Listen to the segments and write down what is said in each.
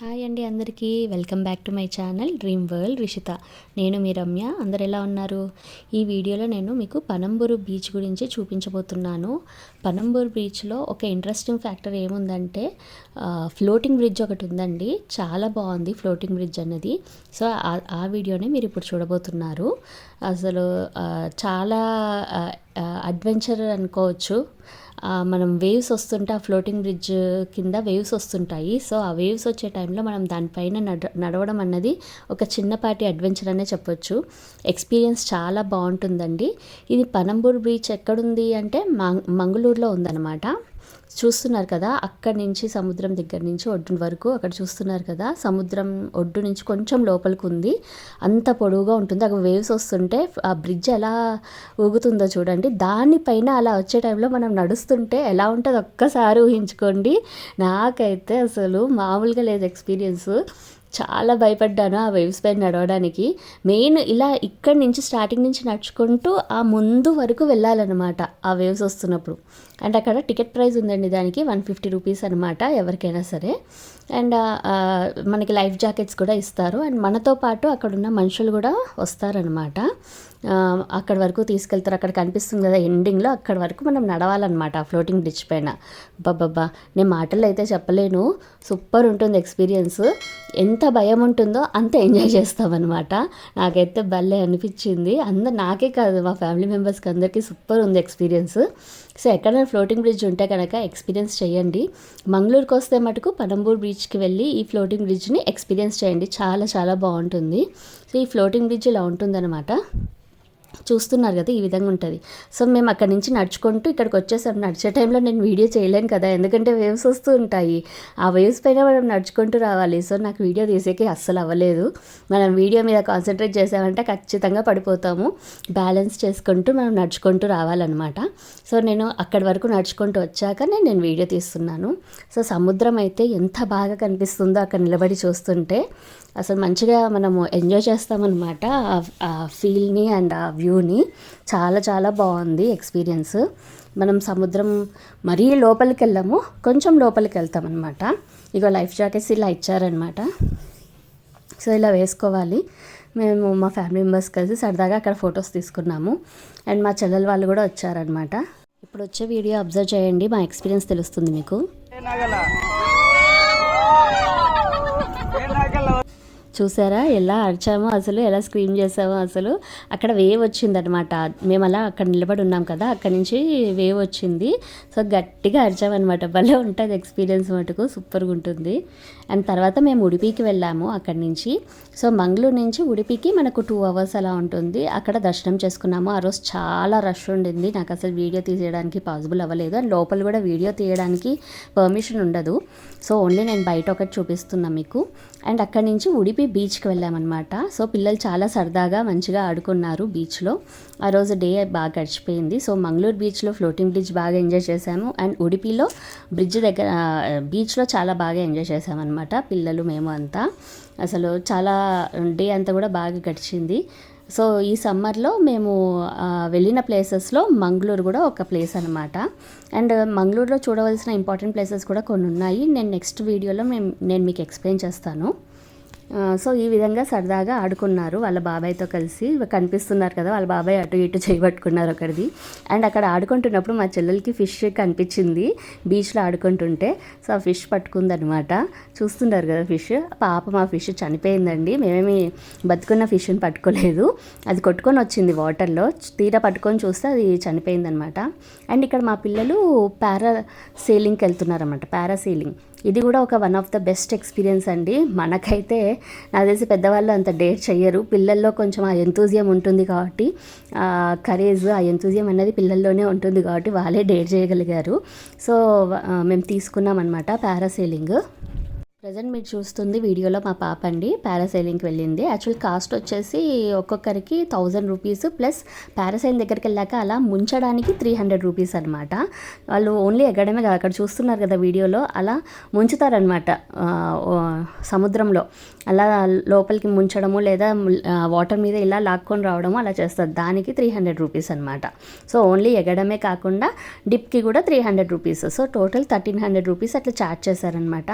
Hi అండి అందరికీ. Welcome back to my channel dream world Rishitha. నేను మీ రమ్య. అందరు ఎలా ఉన్నారు? ఈ వీడియోలో నేను మీకు పనంబూరు బీచ్ గురించి చూపించబోతున్నాను. పనంబూరు బీచ్లో ఒక ఇంట్రెస్టింగ్ ఫ్యాక్టర్ ఏముందంటే ఫ్లోటింగ్ బ్రిడ్జ్ ఒకటి ఉందండి. చాలా బాగుంది ఫ్లోటింగ్ బ్రిడ్జ్ అన్నది. సో ఆ- వీడియోని మీరు ఇప్పుడు చూడబోతున్నారు. అసలు చాలా అడ్వెంచర్ అనుకోవచ్చు. మనం వేవ్స్ వస్తుంటే ఆ ఫ్లోటింగ్ బ్రిడ్జ్ కింద వేవ్స్ వస్తుంటాయి. సో ఆ వేవ్స్ వచ్చే టైంలో మనం దానిపైన నడ నడవడం అన్నది ఒక చిన్నపాటి అడ్వెంచర్ అనే చెప్పొచ్చు. ఎక్స్పీరియన్స్ చాలా బాగుంటుందండి. ఇది పనంబూర్ బీచ్ ఎక్కడుంది అంటే మంగ్ మంగళూరులో ఉందన్నమాట. చూస్తున్నారు కదా అక్కడి నుంచి సముద్రం దగ్గర నుంచి ఒడ్డు వరకు అక్కడ చూస్తున్నారు కదా సముద్రం ఒడ్డు నుంచి కొంచెం లోపలికి ఉంది. అంత పొడవుగా ఉంటుంది. అక్కడ వేవ్స్ వస్తుంటే ఆ బ్రిడ్జ్ ఎలా ఊగుతుందో చూడండి. దానిపైన అలా వచ్చే టైంలో మనం నడుస్తుంటే ఎలా ఉంటుందో ఒక్కసారి ఊహించుకోండి. నాకైతే అసలు మామూలుగా లేదు ఎక్స్పీరియన్స్ చాలా భయపడ్డాను ఆ వేవ్స్ పైన నడవడానికి. మెయిన్ ఇలా ఇక్కడి నుంచి స్టార్టింగ్ నుంచి నడుచుకుంటూ ఆ ముందు వరకు వెళ్ళాలన్నమాట ఆ వేవ్స్ వస్తున్నప్పుడు. అండ్ అక్కడ టికెట్ ప్రైస్ ఉందండి దానికి వన్ ఫిఫ్టీ రూపీస్ అనమాట ఎవరికైనా సరే. అండ్ మనకి లైఫ్ జాకెట్స్ కూడా ఇస్తారు. అండ్ మనతో పాటు అక్కడ ఉన్న మనుషులు కూడా వస్తారనమాట అక్కడ వరకు తీసుకెళ్తారు. అక్కడ కనిపిస్తుంది కదా ఎండింగ్లో అక్కడ వరకు మనం నడవాలన్నమాట ఆ ఫ్లోటింగ్ బ్రిడ్జ్ పైన. బాబా నేను మాటల్లో అయితే చెప్పలేను. సూపర్ ఉంటుంది ఎక్స్పీరియన్స్ ఎంత ఎంత భయం ఉంటుందో అంత ఎంజాయ్ చేస్తామన్నమాట. నాకైతే భలే అనిపించింది. అందరు నాకే కాదు మా ఫ్యామిలీ మెంబర్స్కి అందరికీ సూపర్ ఉంది ఎక్స్పీరియన్స్. సో ఎక్కడైనా ఫ్లోటింగ్ బ్రిడ్జ్ ఉంటే కనుక ఎక్స్పీరియన్స్ చేయండి. మంగళూరుకి వస్తే మటుకు పనంబూర్ బీచ్కి వెళ్ళి ఈ ఫ్లోటింగ్ బ్రిడ్జ్ని ఎక్స్పీరియన్స్ చేయండి. చాలా చాలా బాగుంటుంది. సో ఈ ఫ్లోటింగ్ బ్రిడ్జ్ ఇలా ఉంటుందన్నమాట. చూస్తున్నారు కదా ఈ విధంగా ఉంటుంది. సో మేము అక్కడి నుంచి నడుచుకుంటూ ఇక్కడికి వచ్చేసాం. నడిచే టైంలో నేను వీడియో చేయలేను కదా ఎందుకంటే వేవ్స్ వస్తూ ఉంటాయి. ఆ వేవ్స్ పైన మనం నడుచుకుంటూ రావాలి. సో నాకు వీడియో తీసేకి అస్సలు అవ్వలేదు. మనం వీడియో మీద కాన్సన్ట్రేట్ చేసామంటే ఖచ్చితంగా పడిపోతాము. బ్యాలెన్స్ చేసుకుంటూ మనం నడుచుకుంటూ రావాలన్నమాట. సో నేను అక్కడి వరకు నడుచుకుంటూ వచ్చాక నేను నేను వీడియో తీస్తున్నాను. సో సముద్రం అయితే ఎంత బాగా కనిపిస్తుందో అక్కడ నిలబడి చూస్తుంటే అసలు మంచిగా మనము ఎంజాయ్ చేస్తామన్నమాట. ఆ- ఆ ఫీల్ని అండ్ ఆ వ్యూని చాలా చాలా బాగుంది ఎక్స్పీరియన్స్ మనం సముద్రం మరీ లోపలికి వెళ్ళాము కొంచెం లోపలికి వెళ్తామన్నమాట ఇగో లైఫ్ జాకెట్స్ ఇలా ఇచ్చారనమాట సో ఇలా వేసుకోవాలి. మేము మా ఫ్యామిలీ మెంబర్స్ కలిసి సరదాగా అక్కడ ఫొటోస్ తీసుకున్నాము. అండ్ మా చెల్లెల వాళ్ళు కూడా వచ్చారనమాట ఇప్పుడు వచ్చే వీడియో అబ్జర్వ్ చేయండి మా ఎక్స్పీరియన్స్ తెలుస్తుంది మీకు. చూసారా? ఎలా అరిచామో అసలు ఎలా స్క్రీమ్ చేసామో అసలు. అక్కడ వేవ్ వచ్చిందనమాట మేము అలా అక్కడ నిలబడి ఉన్నాం కదా అక్కడ నుంచి వేవ్ వచ్చింది. సో గట్టిగా అరిచామన్నమాట. భలే ఉంటుంది ఎక్స్పీరియన్స్ మటుకు. సూపర్గా ఉంటుంది. అండ్ తర్వాత మేము ఉడిపికి వెళ్ళాము అక్కడి నుంచి. సో మంగళూరు నుంచి ఉడిపికి మనకు టూ అవర్స్ అలా ఉంటుంది. అక్కడ దర్శనం చేసుకున్నాము. ఆ రోజు చాలా రష్ ఉండింది. నాకు అసలు వీడియో తీసేయడానికి పాసిబుల్ అవ్వలేదు. అండ్ లోపల కూడా వీడియో తీయడానికి పర్మిషన్ ఉండదు. సో ఓన్లీ నేను బయట ఒకటి చూపిస్తున్నా మీకు. అండ్ అక్కడి నుంచి ఉడిపి బీచ్కి వెళ్ళామన్నమాట. సో పిల్లలు చాలా సరదాగా మంచిగా ఆడుకున్నారు బీచ్లో. ఆ రోజు డే బాగా గడిచిపోయింది. సో మంగళూరు బీచ్లో ఫ్లోటింగ్ బ్రిడ్జ్ బాగా ఎంజాయ్ చేశాము. అండ్ ఉడిపిలో బ్రిడ్జ్ దగ్గర బీచ్లో చాలా బాగా ఎంజాయ్ చేశామన్నమాట పిల్లలు మేము అంతా. అసలు చాలా డే అంతా కూడా బాగా గడిచింది. సో ఈ సమ్మర్లో మేము వెళ్ళిన ప్లేసెస్లో మంగళూరు కూడా ఒక ప్లేస్ అనమాట అండ్ మంగళూరులో చూడవలసిన ఇంపార్టెంట్ ప్లేసెస్ కూడా కొన్ని ఉన్నాయి. నేను నెక్స్ట్ వీడియోలో మేము నేను మీకు ఎక్స్ప్లెయిన్ చేస్తాను. సో ఈ విధంగా సరదాగా ఆడుకున్నారు వాళ్ళ బాబాయ్తో కలిసి. కనిపిస్తున్నారు కదా వాళ్ళ బాబాయ్ అటు ఇటు చేయబట్టుకున్నారు ఒకరిది. అండ్ అక్కడ ఆడుకుంటున్నప్పుడు మా చెల్లెలకి ఫిష్ కనిపించింది బీచ్లో ఆడుకుంటుంటే. సో ఆ ఫిష్ పట్టుకుందనమాట చూస్తున్నారు కదా ఫిష్. పాప మా ఫిష్ చనిపోయిందండి. మేమేమి బతుకున్న ఫిష్ని పట్టుకోలేదు. అది కొట్టుకొని వచ్చింది వాటర్లో. తీరా పట్టుకొని చూస్తే అది చనిపోయిందనమాట అండ్ ఇక్కడ మా పిల్లలు పారా సేలింగ్కి వెళ్తున్నారన్నమాట. పారా సేలింగ్ ఇది కూడా ఒక one of the best experience అండి. మనకైతే నాకు తెలిసి పెద్దవాళ్ళు అంత డేట్ చెయ్యరు. పిల్లల్లో కొంచెం ఆ ఎంతూజియం ఉంటుంది కాబట్టి కరేజ్ ఆ ఎంతూజియం అనేది పిల్లల్లోనే ఉంటుంది కాబట్టి వాళ్ళే డేట్ చేయగలిగారు. సో మేము తీసుకున్నాం అనమాట పారాసైలింగ్ ప్రజెంట్ మీరు చూస్తుంది వీడియోలో మా పాప అండి పారాసైలింగ్కి వెళ్ళింది. యాక్చువల్ కాస్ట్ వచ్చేసి ఒక్కొక్కరికి థౌజండ్ రూపీస్ ప్లస్ పారాసైలింగ్ దగ్గరికి వెళ్ళాక అలా ముంచడానికి త్రీ హండ్రెడ్ రూపీస్ అనమాట వాళ్ళు ఓన్లీ ఎగడమే కాదు అక్కడ చూస్తున్నారు కదా వీడియోలో అలా ముంచుతారనమాట సముద్రంలో. అలా లోపలికి ముంచడము లేదా వాటర్ మీద ఇలా లాక్కొని రావడము అలా చేస్తారు. దానికి త్రీ హండ్రెడ్ రూపీస్ అనమాట సో ఓన్లీ ఎగడమే కాకుండా డిప్కి కూడా three hundred rupees. So total thirteen hundred rupees అట్లా చార్జ్ చేశారనమాట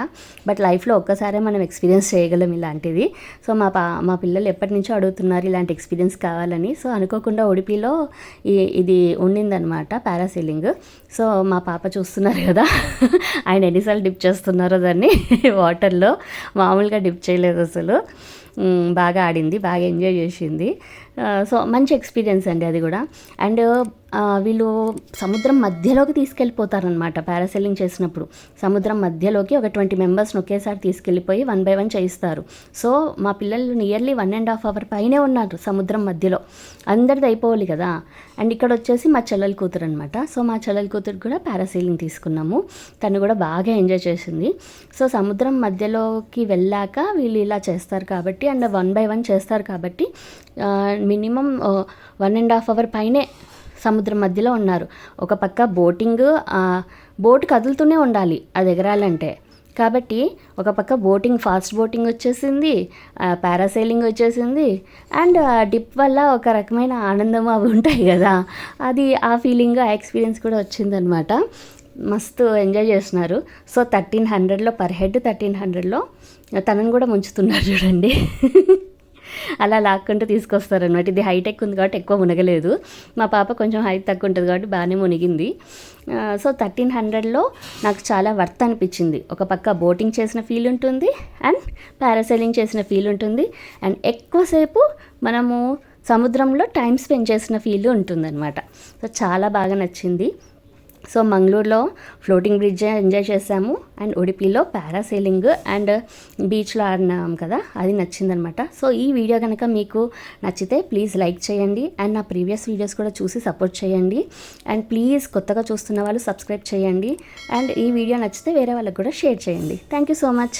బట్ లైఫ్ లైఫ్లో ఒక్కసారే మనం ఎక్స్పీరియన్స్ చేయగలం ఇలాంటిది. సో మా పా మా పిల్లలు ఎప్పటి నుంచో అడుగుతున్నారు ఇలాంటి ఎక్స్పీరియన్స్ కావాలని. సో అనుకోకుండా ఉడిపిలో ఈ ఇది ఉండిందనమాట పారాసీలింగ్. సో మా పాప చూస్తున్నారు కదా ఆయన ఎన్నిసార్లు డిప్ చేస్తున్నారో దాన్ని వాటర్లో. మామూలుగా డిప్ చేయలేదు అసలు. బాగా ఆడింది బాగా ఎంజాయ్ చేసింది. సో మంచి ఎక్స్పీరియన్స్ అండి అది కూడా. అండ్ వీళ్ళు సముద్రం మధ్యలోకి తీసుకెళ్ళిపోతారనమాట పారాసెల్లింగ్ చేసినప్పుడు. సముద్రం మధ్యలోకి ఒక ట్వంటీ మెంబర్స్ని ఒకేసారి తీసుకెళ్ళిపోయి వన్ బై వన్ చేయిస్తారు. సో మా పిల్లలు nearly one and half hour పైనే ఉన్నారు సముద్రం మధ్యలో. అందరిది అయిపోవాలి కదా. అండ్ ఇక్కడ వచ్చేసి మా చెల్లెల కూతురు అనమాట సో మా చెల్లెల కూతురు కూడా పారాసైలింగ్ తీసుకున్నాము. తను కూడా బాగా ఎంజాయ్ చేసింది. సో సముద్రం మధ్యలోకి వెళ్ళాక వీళ్ళు ఇలా చేస్తారు కాబట్టి అండ్ వన్ బై వన్ చేస్తారు కాబట్టి minimum one and half hour పైనే సముద్రం మధ్యలో ఉన్నారు. ఒక పక్క బోటింగ్ బోట్ కదులుతూనే ఉండాలి అది ఎగరాలంటే. కాబట్టి ఒక పక్క బోటింగ్ ఫాస్ట్ బోటింగ్ వచ్చేసింది పారాసైలింగ్ వచ్చేసింది అండ్ డిప్ వల్ల ఒక రకమైన ఆనందం అవి ఉంటాయి కదా. అది ఆ ఫీలింగ్ ఆ ఎక్స్పీరియన్స్ కూడా వచ్చిందనమాట మస్తు ఎంజాయ్ చేస్తున్నారు. సో థర్టీన్ హండ్రెడ్లో పర్ హెడ్ థర్టీన్ హండ్రెడ్లో తనని కూడా ముంచుతున్నారు చూడండి. అలా లాక్కుంటూ తీసుకొస్తారనమాట ఇది హైటెక్ ఉంది కాబట్టి ఎక్కువ మునగలేదు. మా పాప కొంచెం హైట్ తక్కువ ఉంటుంది కాబట్టి బాగానే మునిగింది. సో థర్టీన్ హండ్రెడ్లో నాకు చాలా వర్త్ అనిపించింది. ఒక పక్క బోటింగ్ చేసిన ఫీల్ ఉంటుంది అండ్ పారాసైలింగ్ చేసిన ఫీల్ ఉంటుంది. అండ్ ఎక్కువసేపు మనము సముద్రంలో టైం స్పెండ్ చేసిన ఫీల్ ఉంటుందన్నమాట. సో చాలా బాగా నచ్చింది. సో మంగళూరులో ఫ్లోటింగ్ బ్రిడ్జ్ ఎంజాయ్ చేసాము. అండ్ ఉడిపిలో పారాసైలింగ్ అండ్ బీచ్లో ఆడినాం కదా అది నచ్చిందనమాట. సో ఈ వీడియో కనుక మీకు నచ్చితే ప్లీజ్ లైక్ చేయండి. అండ్ నా ప్రీవియస్ వీడియోస్ కూడా చూసి సపోర్ట్ చేయండి. అండ్ ప్లీజ్ కొత్తగా చూస్తున్న వాళ్ళు సబ్స్క్రైబ్ చేయండి. అండ్ ఈ వీడియో నచ్చితే వేరే వాళ్ళకి కూడా షేర్ చేయండి. Thank you so much.